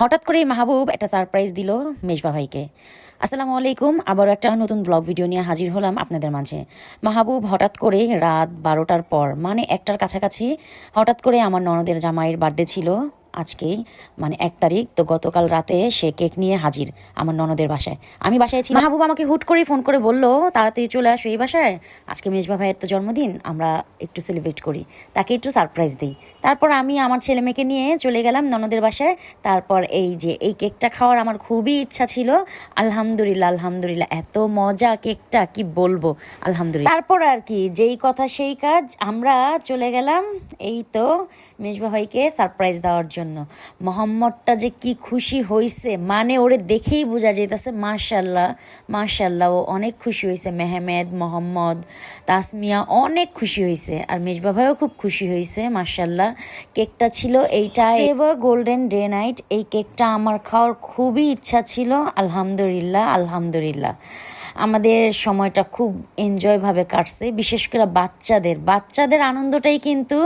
হঠাৎ করেই মাহবুব একটা সারপ্রাইজ দিল মেজবা ভাইকে আসসালামু আলাইকুম, আবারও একটা নতুন ব্লগ ভিডিও নিয়ে হাজির হলাম আপনাদের মাঝে। মাহবুব হঠাৎ করে রাত বারোটার পর মানে একটার কাছাকাছি, হঠাৎ করে আমার ননদের জামাইয়ের বার্থডে ছিল। আজকেই মানে এক তারিখ, তো গতকাল রাতে সে কেক নিয়ে হাজির আমার ননদের বাসায়। আমি বাসায় ছিলাম। মাহবুব আমাকে হুট করে ফোন করে বলল, তাড়াতাড়ি চলে আসো এই বাসায়। আজকে মেজবা ভাইয়ের তো জন্মদিন, আমরা একটু সেলিব্রেট করি। তাকে একটু সারপ্রাইজ দিই। তারপর আমি আমার ছেলে মেয়েকে নিয়ে চলে গেলাম ননদের বাসায়। তারপর এই যে, এই কেকটা খাওয়ার আমার খুবই ইচ্ছা ছিল। আলহামদুলিল্লাহ আলহামদুলিল্লাহ, এত মজা কেকটা, কি বলব? আলহামদুলিল্লাহ। তারপর আর কি, যেই কথা সেই কাজ, আমরা চলে গেলাম। এই তো, মেজবা ভাইকে সারপ্রাইজ দেওয়ার জন্য। মোহাম্মদটা যে কি খুশি হইছে মানে ওরে দেখেই বোঝা যেতেছে মাশাল্লাহ মাশাল্লাহ, ও অনেক খুশি হয়েছে মেহমেদ, মোহাম্মদ, তাসমিয়া অনেক খুশি হয়েছে আর মেজবা ভাইও খুব খুশি হয়েছে মাশাল্লাহ। কেকটা ছিল এইটা এভার গোল্ডেন ডে নাইট এই কেকটা আমার খাওয়ার খুবই ইচ্ছা ছিল, আলহামদুলিল্লাহ আলহামদুলিল্লাহ। আমাদের সময়টা খুব এনজয়ভাবে কাটছে, বিশেষ করে বাচ্চাদের। বাচ্চাদের আনন্দটাই কিন্তু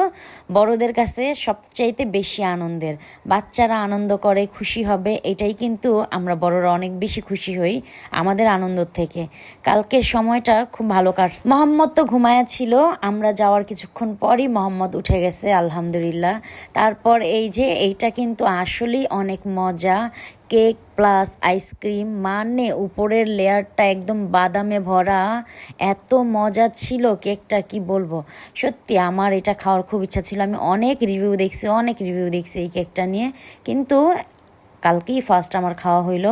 বড়দের কাছে সবচাইতে বেশি আনন্দের। বাচ্চারা আনন্দ করে, খুশি হবে, এটাই কিন্তু আমরা বড়রা অনেক বেশি খুশি হই আমাদের আনন্দ থেকে। কালকের সময়টা খুব ভালো কাটছে। মোহাম্মদ তো ঘুমায়া ছিল, আমরা যাওয়ার কিছুক্ষণ পরই মোহাম্মদ উঠে গেছে, আলহামদুলিল্লাহ। তারপর এই যে, এইটা কিন্তু আসলেই অনেক মজা কেক প্লাস আইসক্রিম মানে উপরের লেয়ারটা একদম বাদামে ভরা। এত মজা ছিল কেকটা, কি বলব? সত্যি আমার এটা খাওয়ার খুব ইচ্ছা ছিল। আমি অনেক রিভিউ দেখছি, অনেক রিভিউ দেখছি এই কেকটা নিয়ে। কিন্তু কালকেই ফার্স্ট আমার খাওয়া হইল।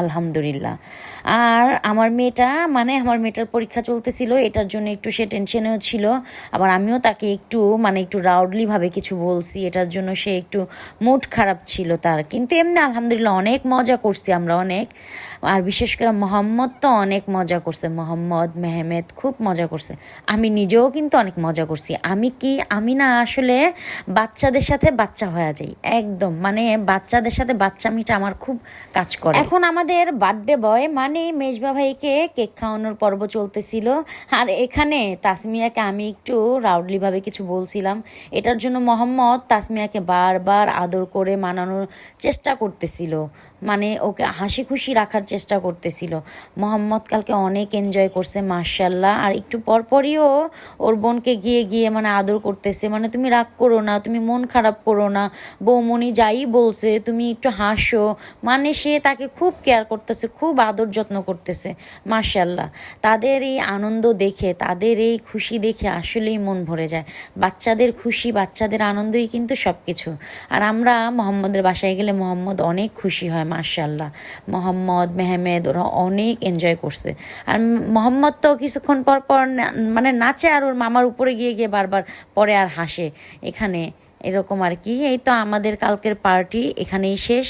আলহামদুলিল্লাহ। আর আমার মেয়েটা মানে আমার মেয়েটার পরীক্ষা চলতেছিল, এটার জন্য একটু সে টেনশনেও ছিল। আবার আমিও তাকে একটু মানে একটু রাউডলিভাবে কিছু বলছি, এটার জন্য সে একটু মুড খারাপ ছিল তার। কিন্তু এমনি আলহামদুলিল্লাহ অনেক মজা করছি আমরা অনেক। আর বিশেষ করে মোহাম্মদ তো অনেক মজা করছে। মোহাম্মদ, মেহমেদ খুব মজা করছে। আমি নিজেও কিন্তু অনেক মজা করছি। আমি কি, আমি না আসলে বাচ্চাদের সাথে বাচ্চা হয়ে যাই। একদম মানে বাচ্চাদের সাথে বাচ্চামিটা আমার খুব কাজ করে। এখন আমাদের বার্থডে বয় মানে মেজবা ভাইকে কেক খাওয়ানোর পর্ব চলতেছিল। আর এখানে তাসমিয়াকে আমি একটু রাউডলিভাবে কিছু বলছিলাম। এটার জন্য মোহাম্মদ তাসমিয়াকে বারবার আদর করে মানানোর চেষ্টা করতেছিল। মানে ওকে হাসি খুশি রাখার চেষ্টা করতেছিল। মোহাম্মদ কালকে অনেক এনজয় করছে মার্শাল্লাহ আর একটু পরপরইও ওর বোনকে গিয়ে গিয়ে মানে আদর করতেছে। মানে তুমি রাগ করো না, তুমি মন খারাপ করো না। বৌমনি যাই বলছে, তুমি একটু হাসো। মানে সে তাকে খুব কেয়ার করতেছে, খুব আদর যত্ন করতেছে মার্শাল্লাহ তাদের এই আনন্দ দেখে, তাদের এই খুশি দেখে আসলেই মন ভরে যায়। বাচ্চাদের খুশি, বাচ্চাদের আনন্দই কিন্তু সব কিছু আর আমরা মোহাম্মদের বাসায় গেলে মোহাম্মদ অনেক খুশি হয় মার্শাল্লাহ মোহাম্মদ, মেহমেদ, ওরা অনেক এনজয় করছে। আর মোহাম্মদ তো কিছুক্ষণ পর পর মানে নাচে আর ওর মামার উপরে গিয়ে গিয়ে বারবার পরে আর হাসে। এখানে এরকম আর কি, এই তো আমাদের কালকের পার্টি এখানেই শেষ।